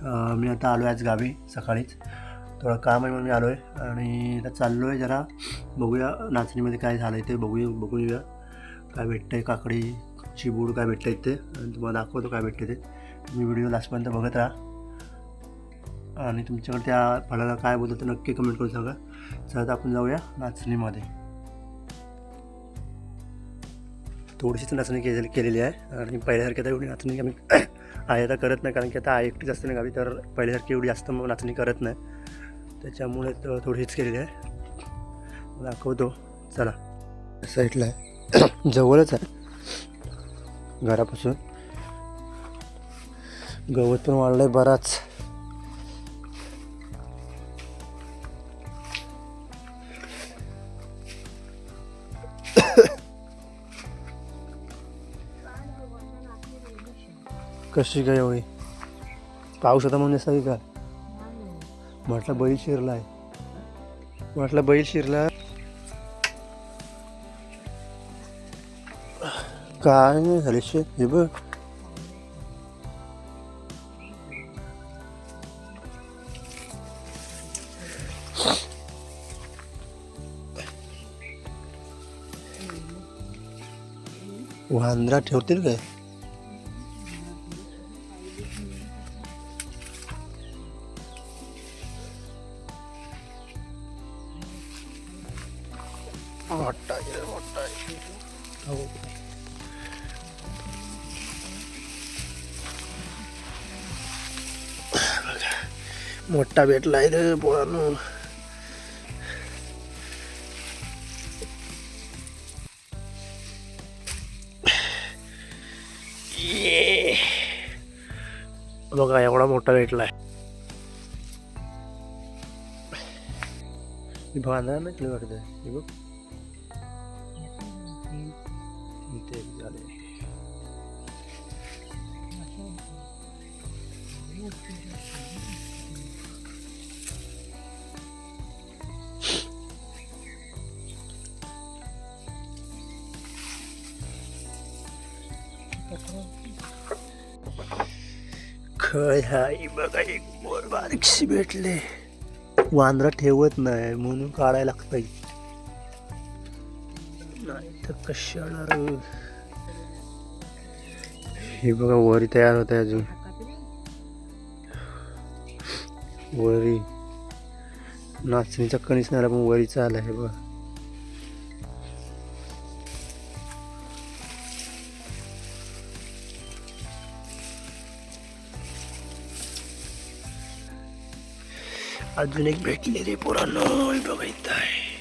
मी आता आलो आहे आज गावी सकाळीच. थोडं काम आहे म्हणून मी आलो आहे आणि आता चाललो आहे जरा बघूया नाचणीमध्ये काय झालं आहे ते बघूया बघून येऊया काय भेटतं आहे काकडी चिबूड काय भेटतं आहे ते आणि तुम्हाला दाखवतो काय भेटतं ते. तुम्ही व्हिडिओ लास्टपर्यंत बघत राहा. आणि तुमच्याकडे त्या फळाला काय बोलतो ते नक्की कमेंट करून सांगा. चला तर आपण जाऊया नाचणीमध्ये. थोडीशीच नाचणी केलेली केलेली आहे. आणि पहिल्यासारखे तर एवढी नाचणी आम्ही आहे आता करत नाही कारण की आता आई एकटीच असते ना गावी तर पहिल्यासारखी एवढी जास्त मग नाचणी करत नाही. त्याच्यामुळे त- थोडीशीच केलेली आहे. दाखवतो. चला. साईडला आहे. जवळच आहे. घरापासून. गवत पण वाढलं आहे बराच. कशी काय एवढी? पाऊस होता म्हणून सगळी का म्हटलं बैल शिरलाय. म्हटलं बैल शिरला. काय नाही झाले शे हे बघ. वांद्रा ठेवतील काय? मोठा आहे, मोठा आहे. हो. मोठा भेटलाय रे पोरांनो ये. बघा एवढा मोठा भेटलाय मी बांधणार नाही तुला झाले खय हाय बघा एक मोर बारीकशी भेटले. वांद्रा ठेवत नाही म्हणून काढायला लागतं. नाही तर कशाला रे? हे बघा वरी तयार होत आहे अजून. वरी. नाचणीचा कणीस नाही पण वरीचा आला हे बघा. अजून एक भेटले रे पुराण बघायचं बघा इथं आहे.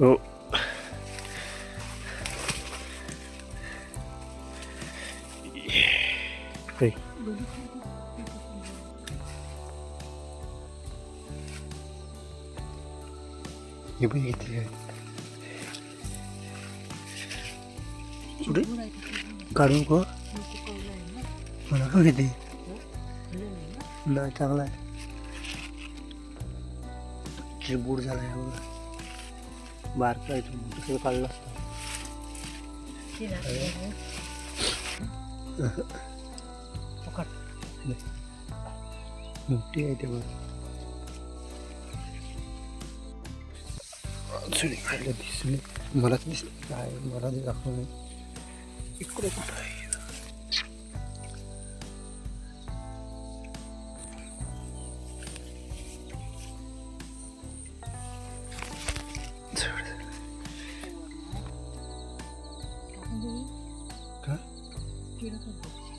हो हे. हे बघ इथे आहे. कुठे काढून को मला का किती नाही चांगला आहे चिबूड झाला आहे बारका आहे तो दुसरं काढलं असतं. मोठी आहे ते बघ. अजून इकडे दिसले मला दिसले. काय मला ते दाखवलं इकडे कुठं आहे?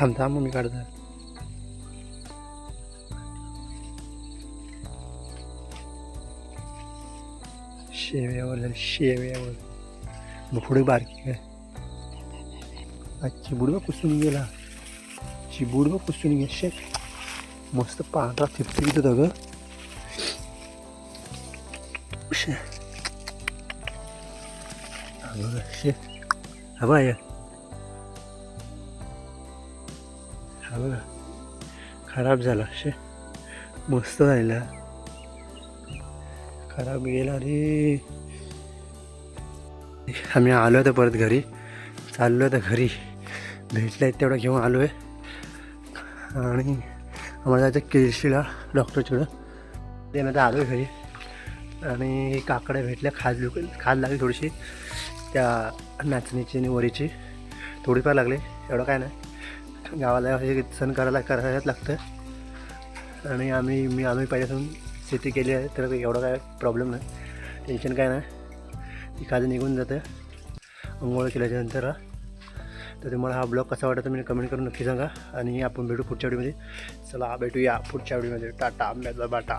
थांब थांब मी काढतो. शेव्यावर शेव्यावर. मग पुढे बारकी काय? आज चिबूड कुसून गेला चिबूड बघ कुसून गे शे मस्त पांढरा थिपथिपीत होता ग. शे हा बघा शे हा बघा हा बघा. खराब झाला शे. मस्त राहिला खराब गेला रे. आम्ही आलो आता परत घरी. चाललो तर घरी. भेटलं आहे तेवढं घेऊन आलो आहे आणि आम्हाला जायचं केळशीला डॉक्टरच्याकडं ते आता आलो आहे घरी. आणि काकड्या भेटल्या खाज लुक खाज लागली थोडीशी. त्या नाचणीची आणि वरीची. थोडीफार लागली एवढं काय नाही. गावाला हे सण करायला करायलाच लागतं. आणि आम्ही मी आम्ही पहिल्यापासून शेती केली आहे तर एवढं काय प्रॉब्लेम नाही. टेन्शन काय नाही. ती खाज निघून जातं. अंघोळ केल्याच्यानंतर. तर तुम्हाला हा ब्लॉग कसा वाटतो तुम्ही कमेंट करून नक्की सांगा. आणि आपण भेटू पुढच्या व्हिडिओमध्ये. चला भेटूया पुढच्या व्हिडिओमध्ये. टाटा आंब्याचा बाटा